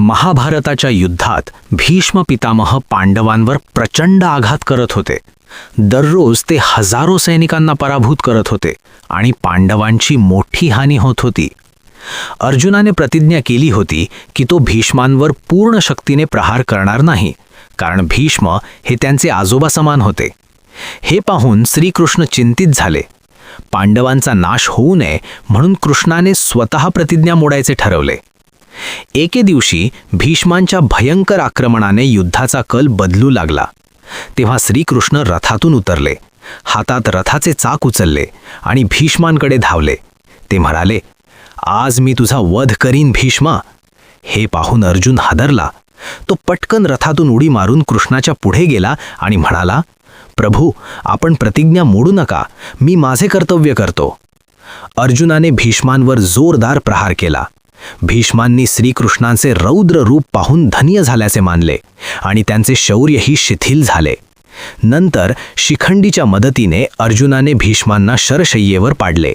महाभारताच्या युद्धात भीष्म पितामह पांडवांवर प्रचंड आघात करत होते. दररोज ते हजारो सैनिकांना पराभूत करत होते आणि पांडवांची मोठी हानी होत होती. अर्जुनाने प्रतिज्ञा केली होती की तो भीष्मांवर पूर्ण शक्तीने प्रहार करणार नाही कारण भीष्म हे त्यांचे आजोबा समान होते. हे पाहून श्रीकृष्ण चिंतित झाले. पांडवांचा नाश होऊ नये म्हणून कृष्णाने स्वतः प्रतिज्ञा मोडायचे ठरवले. एके दिवशी भीष्मांच्या भयंकर आक्रमणाने युद्धाचा कल बदलू लागला. तेव्हा श्रीकृष्ण रथातून उतरले. हातात रथाचे चाक उचलले आणि भीष्मांकडे धावले. ते म्हणाले आज मी तुझा वध करीन भीष्मा. हे पाहून अर्जुन हादरला. तो पटकन रथातून उडी मारून कृष्णाच्या पुढे गेला आणि म्हणाला प्रभू आपण प्रतिज्ञा मोडू नका. मी माझे कर्तव्य करतो. अर्जुनाने भीष्मांवर जोरदार प्रहार केला. भीष्मांनी श्रीकृष्णांचे रौद्र रूप पाहून धन्य झाल्याचे मानले आणि त्यांचे शौर्यही शिथिल झाले. नंतर शिखंडीच्या मदतीने अर्जुनाने भीष्मांना शरशय्येवर पाडले.